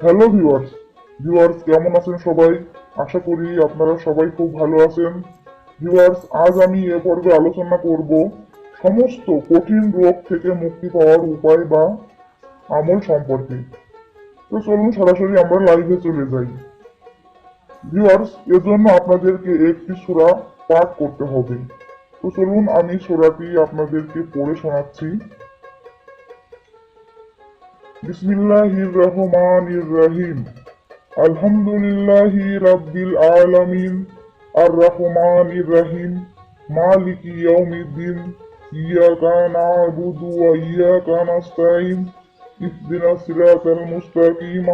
Hello viewers viewers কেমন আছেন সবাই? আশা করি আপনারা সবাই খুব ভালো আছেন। ভিউয়ার্স আজ আমি এ পর্বে আলোচনা করব সমস্ত কঠিন রোগ থেকে মুক্তি পাওয়ার উপায় বা আমল সম্পর্কে। তো চলুন সরাসরি আমরা লাইভে চলে যাই। ভিউয়ার্স জন্য আপনাদেরকে একটি সুরা পাঠ করতে হবে। তো চলুন আমি সূরাটি আপনাদেরকে পড়ে শোনাচ্ছি। بسم الله الرحمن الرحيم الحمد لله رب العالمين الرحمن الرحيم مالك يوم الدين إياك نعبد وإياك نستعين اهدنا الصراط المستقيم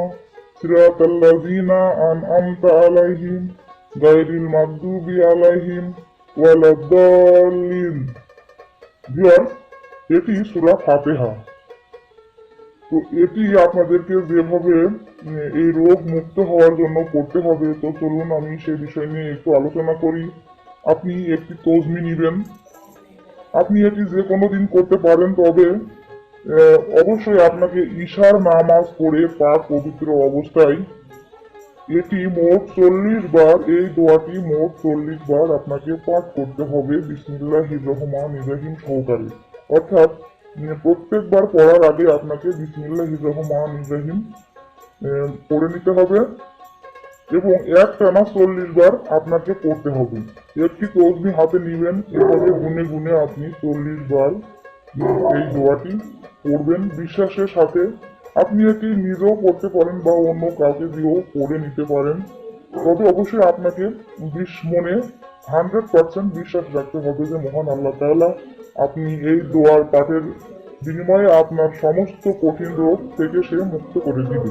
صراط الذين أنعمت عليهم غير المغضوب عليهم ولا الضالين Viewers, এটি সূরা ফাতিহা তো এটি আপনাদেরকে যেভাবে এই রোগ মুক্ত হওয়ার জন্য করতে হবে, তো চলুন আমি সেই বিষয় নিয়ে একটু আলোচনা করি। আপনি একটি তজমি নেবেন। আপনি এটি যে কোনো দিন করতে পারেন, তবে অবশ্যই আপনাকে ঈশার নামাজ পড়ে পাক পবিত্র অবস্থায়। এটি মোট চল্লিশ বার, এই দোয়াটি মোট চল্লিশ বার আপনাকে পাঠ করতে হবে। বিসমিল্লাহ রহমান ইব্রাহিম সহকারে। অর্থাৎ প্রত্যেকবার পড়ার আগে আপনাকে রহমান পড়ে নিতে হবে এবং এক টানা চল্লিশ বার আপনাকে পড়তে হবে। একটি তসবি হাতে নিবেন, এভাবে গুনে গুনে আপনি চল্লিশ বার এই দোয়াটি পড়বেন। বিশ্বাসের সাথে আপনি এটি নিজেও পড়তে পারেন বা অন্য কাউকে দিয়েও পড়ে নিতে পারেন। তবে অবশ্যই আপনাকে বিশ মনে হান্ড্রেড পার্সেন্ট বিশ্বাস রাখতে হবে যে মহান আল্লাহ তাআলা আপনি এই দোয়ার পাঠের বিনিময়ে আপনার সমস্ত কঠিন রোগ থেকে সে মুক্ত করে দিবে।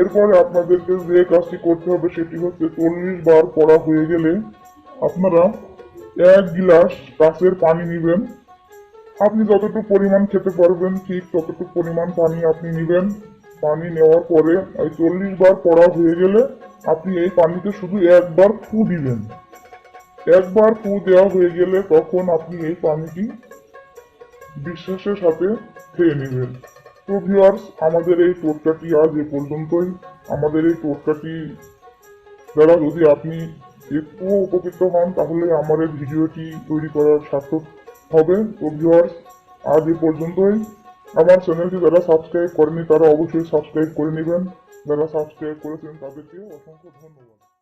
এরপরে আপনাদেরকে যে কাজটি করতে হবে সেটি হচ্ছে চল্লিশ বার পড়া হয়ে গেলে আপনারা এক গিলাস কাঁচের পানি নেবেন। আপনি যতটুকু পরিমাণ খেতে পারবেন, ঠিক ততটুকু পরিমাণ পানি আপনি নেবেন। পানি নেওয়ার পরে এই চল্লিশ বার পড়া হয়ে গেলে আপনি এই পানিতে শুধু একবার ফু দিবেন। একবার ফু দেওয়া হয়ে গেলে তখন আপনি এই পানিটি বিশ্বাসের সাথে খেয়ে নেবেন। তো ভিউয়ার্স আমাদের এই টোটকাটি আজ এ পর্যন্তই। আমাদের এই টোটকাটি দ্বারা যদি আপনি একটু উপকৃত হন, তাহলে আমার এই ভিডিওটি তৈরি করার সার্থক হবে। তো ভিউয়ার্স আজ এ পর্যন্তই। আমার চ্যানেলটি যারা সাবস্ক্রাইব করেনি, তারা অবশ্যই সাবস্ক্রাইব করে নেবেন। যারা সাবস্ক্রাইব করেছেন, তাদেরকে অসংখ্য ধন্যবাদ।